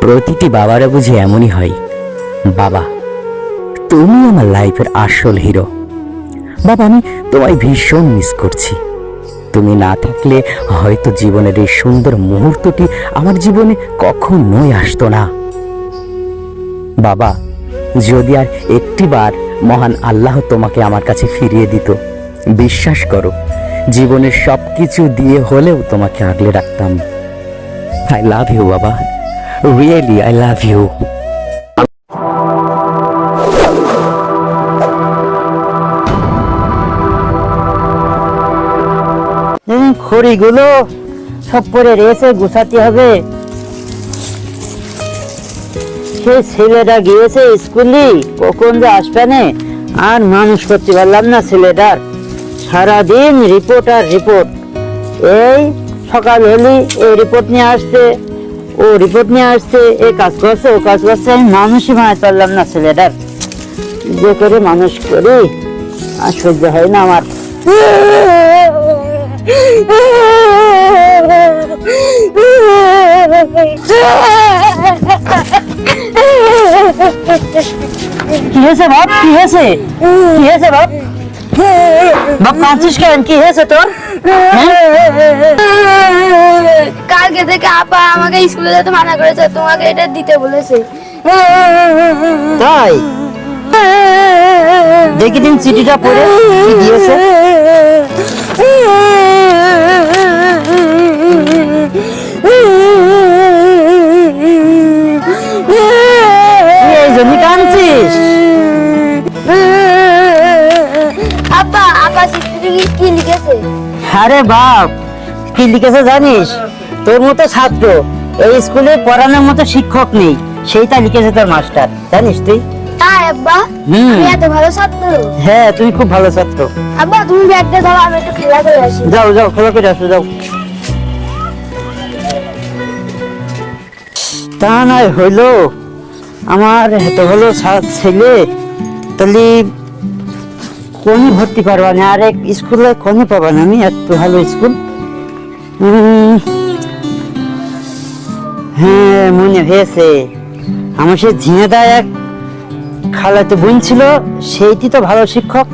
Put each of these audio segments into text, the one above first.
প্রতিটি বাবারা বুঝি এমনই হয়। বাবা, তুমি আমার লাইফের আসল হিরো বাবা, আমি তোমায় ভীষণ মিস করছি। তুমি না থাকলে হয়তো জীবনের এই সুন্দর মুহূর্তটি আমার জীবনে কখনোই আসতো না। বাবা, যদি আর একটিবার মহান আল্লাহ তোমাকে আমার কাছে ফিরিয়ে দিত, বিশ্বাস করো জীবনের সব কিছু দিয়ে হলেও তোমাকে আগলে রাখতাম। আই লাভ ইউ বাবা। রিয়েলি আই লাভ ইউ খড়িগুলো সব পরে রয়েছে গুছাতে হবে। সেই ছেলেটা গিয়েছে স্কুলে, কখন যে আসবে না? আর মানুষ করতে পারলাম না ছেলেটার। সারাদিন রিপোর্ট আর রিপোর্ট। এই সকাল হলি এই রিপোর্ট নিয়ে আসছে, ও রিপোর্ট নিয়ে আসছে এই কাজ করছে, ও কাজ করছে, আমি মানুষই বানাতে পারলাম না ছেলেটার। যে করে মানুষ করি, আর সহ্য হয় না আমার। কি হয়েছে বাপ? কি হয়েছে? কি হয়েছে বাপ? বাপ কাঁদছিস কেন? কি হয়েছে তোর? কালকে থেকে আপা আমাকে স্কুলে যেতে মানা করেছে তোমাকে এটা দিতে বলেছে। তাই? দেখি দিন চিঠিটা পড়ে কি আরে বাপ কি লিখেছে জানিস? তোর মতো ছাত্র এই স্কুলে পড়ানোর মতো শিক্ষক নেই। সেইটা লিখেছে তোর মাস্টার। জানিস তুই? তাই আব্বা হুম। এত ভালো ছাত্র। হ্যাঁ তুই খুব ভালো ছাত্র। আব্বা তুমি ব্যাগটা ধরো আমি একটু খেলা করে আসি। যাও যাও খোলা করে আসো যাও। তা নয় হইল। আমার এত ভালো ছেলে তাহলে কোন ভর্তি করবা না আরেক স্কুলে কোন পাবা না আমি এত ভালো স্কুল হ্যাঁ মনে হয়েছে আমার সে ঝিঙেদা এক খালাতে বোন ছিল সেইটি তো ভালো শিক্ষক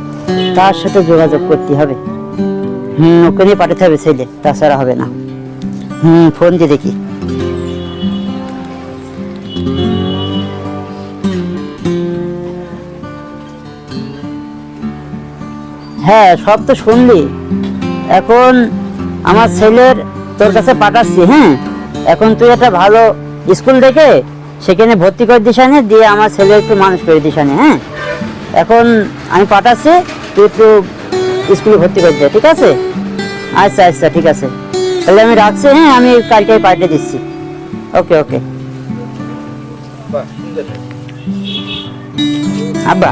তার সাথে যোগাযোগ করতে হবে হুম ওকে নিয়ে পাঠাতে হবে ছেলে তাছাড়া হবে না হুম ফোন দিয়ে দেখি হ্যাঁ সব তো শুনলি। এখন আমার ছেলের তোর কাছে পাঠাচ্ছি হ্যাঁ? এখন তুই একটা ভালো স্কুল দেখে সেখানে ভর্তি করে দিস আনে, দিয়ে আমার ছেলে একটু মানুষ করে দিস আনে, হ্যাঁ? এখন আমি পাঠাচ্ছি তুই একটু স্কুলে ভর্তি করে দে ঠিক আছে? আচ্ছা আচ্ছা ঠিক আছে। তাহলে আমি রাখছি হ্যাঁ? আমি কালকে পাঠিয়ে দিচ্ছি। ওকে ওকে। আব্বা।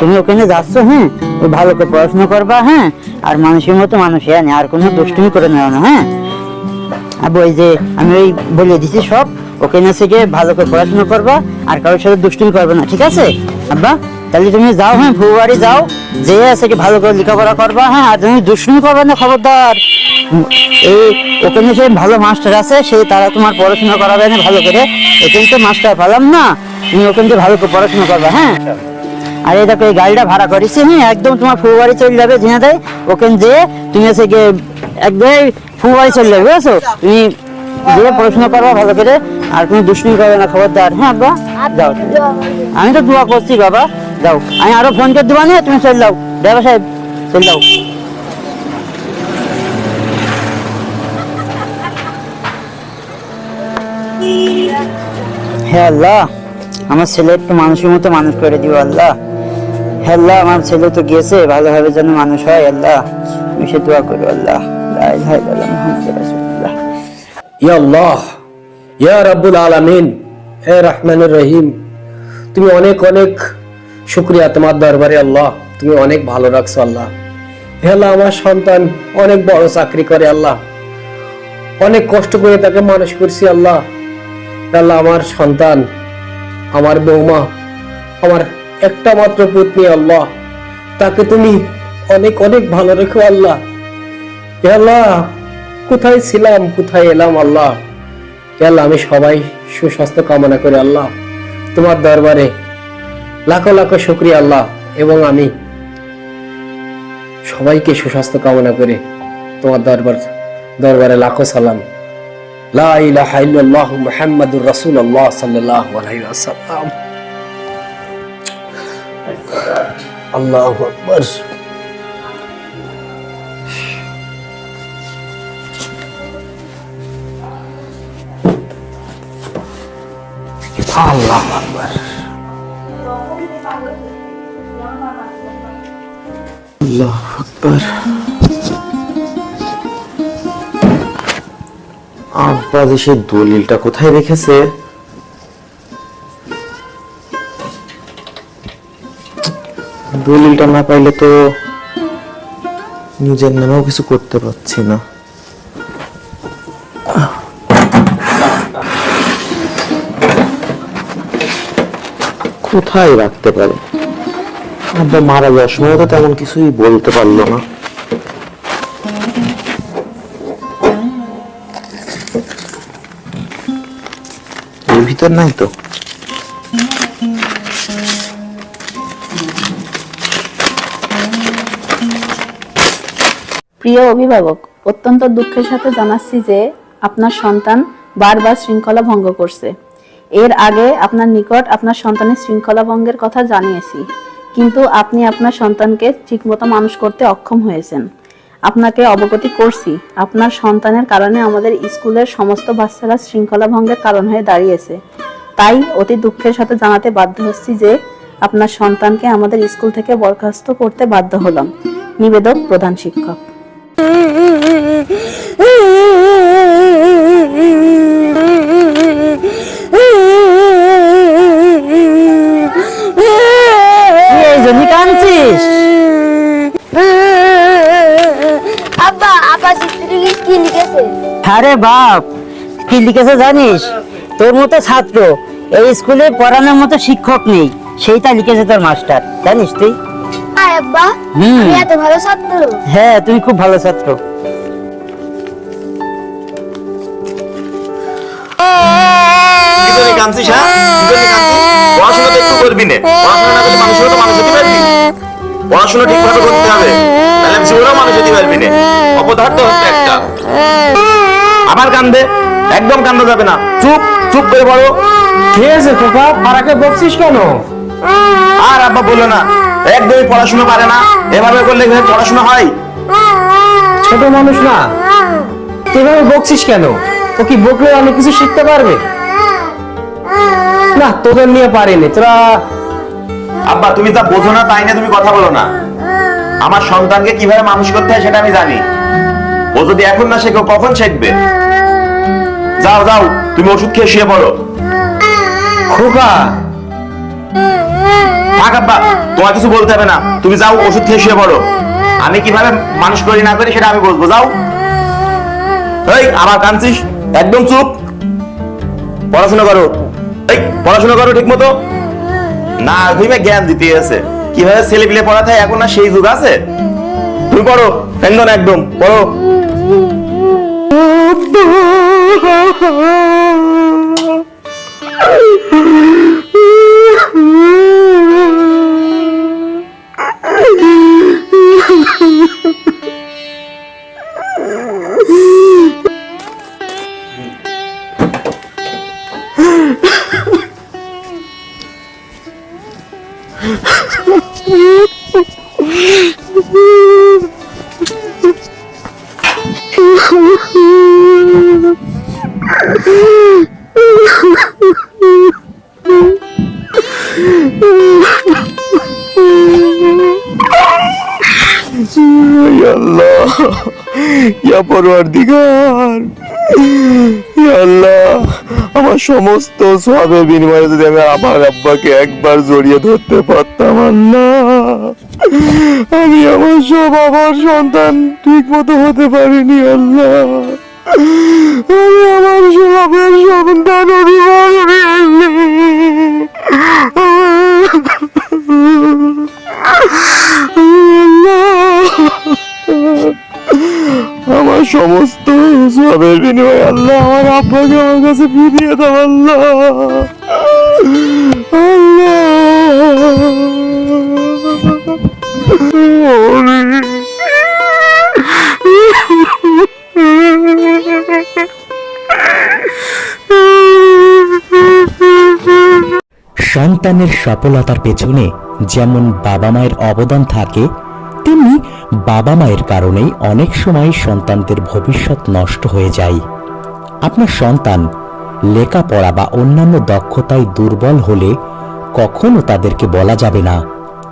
তুমি ওখানে যাচ্ছ হ্যাঁ? ওই ভালো করে পড়াশোনা করবা হ্যাঁ? আর মানুষের মতো মানুষ হ্যাঁ? আর কোনো দুষ্টুমি করে নেওয়া না হ্যাঁ? আব্বু ওই যে, আমি ওই বলে দিচ্ছি সব ওখানে থেকে ভালো করে পড়াশোনা করবা, আর কারোর সাথে দুষ্টুমি করবে না, ঠিক আছে? আব্বা, তাহলে তুমি যাও হ্যাঁ? ফুবাড়ি যাও যে আছে কি ভালো করে লেখাপড়া করবা হ্যাঁ? আর তুমি দুষ্টুমি করবে না, খবরদার। এই ওখানে সে ভালো মাস্টার আছে সেই তারা তোমার পড়াশোনা করাবে না ভালো করে। এখানে তো মাস্টার পেলাম না, তুমি ওখানে ভালো করে পড়াশোনা করবা হ্যাঁ? আর এই দেখো, এই গাড়িটা ভাড়া করেছি হ্যাঁ একদম তোমার ফুবাড়ি চলে যাবে ঝিনা দেয় ওখানে যে তুমি হচ্ছে গিয়ে একদম ফুবাড়ি চলে যাবে, বুঝেছ? তুমি যে পড়াশোনা করবা ভালো করে, আর কোনো দুষ্টুমি করবে না, খবরদার। হ্যাঁ আব্বা যাও। আমি তো দোয়া করছি, বাবা, যাও। আমি আরও ফোন করে দেবো না তুমি চলে যাও। ড্রাইভার সাহেব, চলে যাও। হে আল্লাহ, আমার ছেলে একটু মানুষের মতো মানুষ করে দিও, আল্লাহ। আল্লাহ, আমার ছেলে তো গিয়েছে, ভালোভাবে যেন মানুষ হয়, আল্লাহ। তুমি সে দোয়া করো, আল্লাহ। রহিম। তুমি অনেক অনেক শুক্রিয়া তোমার দরবারে, আল্লাহ। তুমি অনেক ভালো রাখছো, আল্লাহ। হে আমার সন্তান অনেক বড় চাকরি করে, আল্লাহ। অনেক কষ্ট করে তাকে মানুষ করছি, আল্লাহ। আল্লাহ, আমার সন্তান, আমার বৌমা, আমার একটা মাত্র পত্নী আল্লাহ। তাকে তুমি অনেক অনেক ভালো রেখো আল্লাহ। আল্লাহ, কোথায় ছিলাম, কোথায় এলাম আল্লাহ? আল্লাহ, আমি সবাই সুস্বাস্থ্য কামনা করি আল্লাহ। তোমার দরবারে লাখো লাখো শুক্রিয়া আল্লাহ এবং আমি সবাইকে সুস্বাস্থ্য কামনা করে। তোমার দরবার, দরবারে লাখো সালাম। লা ইলাহা ইল্লাল্লাহু মুহাম্মাদুর রাসূলুল্লাহ সাল্লাল্লাহু আলাইহি ওয়াসাল্লাম। আল্লাহু আকবার। আল্লাহু আকবার। আল্লাহু আকবার। আব্বা যে দলিলটা কোথায় রেখেছে? দলিলটা না পাইলে তো নিজের নামেও কিছু করতে পারছি না। কোথায় রাখতে পারে? আব্বা মারা যাওয়ার সময় তো তেমন কিছুই বলতে পারল না। ভিতর নাই তো? প্রিয় অভিভাবক, অত্যন্ত দুঃখের সাথে জানাচ্ছি যে আপনার সন্তান বারবার শৃঙ্খলা ভঙ্গ করছে। এর আগে আপনার নিকট আপনার সন্তানের শৃঙ্খলা ভঙ্গের কথা জানিয়েছি, কিন্তু আপনি আপনার সন্তানকে ঠিকমতো মানুষ করতে অক্ষম হয়েছেন। আপনাকে অবগতি করছি, আপনার সন্তানের কারণে আমাদের স্কুলের সমস্ত বাচ্চারা শৃঙ্খলা ভঙ্গের কারণ হয়ে দাঁড়িয়েছে। তাই অতি দুঃখের সাথে জানাতে বাধ্য হচ্ছি যে আপনার সন্তানকে আমাদের স্কুল থেকে বরখাস্ত করতে বাধ্য হলাম। নিবেদক প্রধান শিক্ষক। আরে বাপ কি লিখেছে জানিস তোর মতো ছাত্র এই স্কুলে পড়ানোর মতো শিক্ষক নেই। সেইটা লিখেছে তোর মাস্টার জানিস তুই? আয় আব্বা আমি এত ভালো ছাত্র। হ্যাঁ তুমি খুব ভালো ছাত্র। কাঁদছিস হ্যাঁ? কি জন্য কাঁদছিস? পড়াশোনা তো একটু করবি না। পড়াশোনা না করলে মানুষ তো মানুষ হতে পারবি। পড়াশোনা ঠিকভাবে করতে হবে। তাহলে জীবনেও মানুষ হতে পারবি না। অপদার্থ হচ্ছে একটা। আবার কান্দে। একদম কান্দা যাবে না। চুপ চুপ করে পড়ো। খেয়েছে খোকা? ফারাকে বকছিস কেন? আর আব্বা বলল না। একদমই পড়াশোনা পারে না। এভাবে করলে পড়াশোনা হয়? ছোট মানুষ না। এভাবে বকছিস কেন? ও কি বকলে অনেক কিছু শিখতে পারবে? না তোদের নিয়ে পারিনি। তোরা আব্বা তুমি যা বোঝো না তাই না তুমি কথা বলো না। আমার সন্তানকে কীভাবে মানুষ করতে হয় সেটা আমি জানি। ও যদি এখন না শেখো কখন শিখবে? যাও যাও তুমি ওষুধ খেয়ে শুয়ে পড়ো। খোকা থাক তোমার কিছু বলতে হবে না। তুমি যাও, ওষুধ খেয়ে শুয়ে পড়ো। আমি কীভাবে মানুষ করি না করি সেটা আমি বুঝব যাও। এই, আবার কাঁদছিস? একদম চুপ। পড়াশোনা করো। এই, পড়াশোনা করো ঠিক মতো না তুমি জ্ঞান দিতে আছে। কীভাবে ছেলে পিলে পড়াতে হয়, এখন না সেই যুগ আছে। তুমি পড়ো একদম একদম, পড়ো। আল্লাহ, আমার সমস্ত সবের বিনিময়ে যদি আমি আমার আব্বাকে একবার জড়িয়ে ধরতে পারতাম, আল্লাহ। আমি আমার সব আমার সন্তান ঠিক মতো হতে পারিনি, আল্লাহ। আমি আমার সবের সন্তান অভিমানী সমস্ত সবের আল্লাহ আমার আব্বাকে আমার কাছে ফিরিয়ে দাও আল্লাহ। সন্তানের সফলতার পেছনে যেমন বাবা মায়ের অবদান থাকে, তেমনি বাবা মায়ের কারণেই অনেক সময় সন্তানদের ভবিষ্যৎ নষ্ট হয়ে যায়। আপনার সন্তান লেখাপড়া বা অন্যান্য দক্ষতায় দুর্বল হলে কখনো তাদেরকে বলা যাবে না,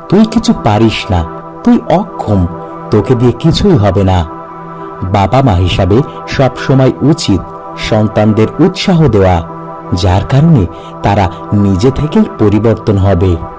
তুই কিছু পারিস না, তুই অক্ষম, তোকে দিয়ে কিছুই হবে না। বাবা মা হিসাবে সবসময় উচিত সন্তানদের উৎসাহ দেওয়া, যার কারণে তারা নিজে থেকেই পরিবর্তন হবে।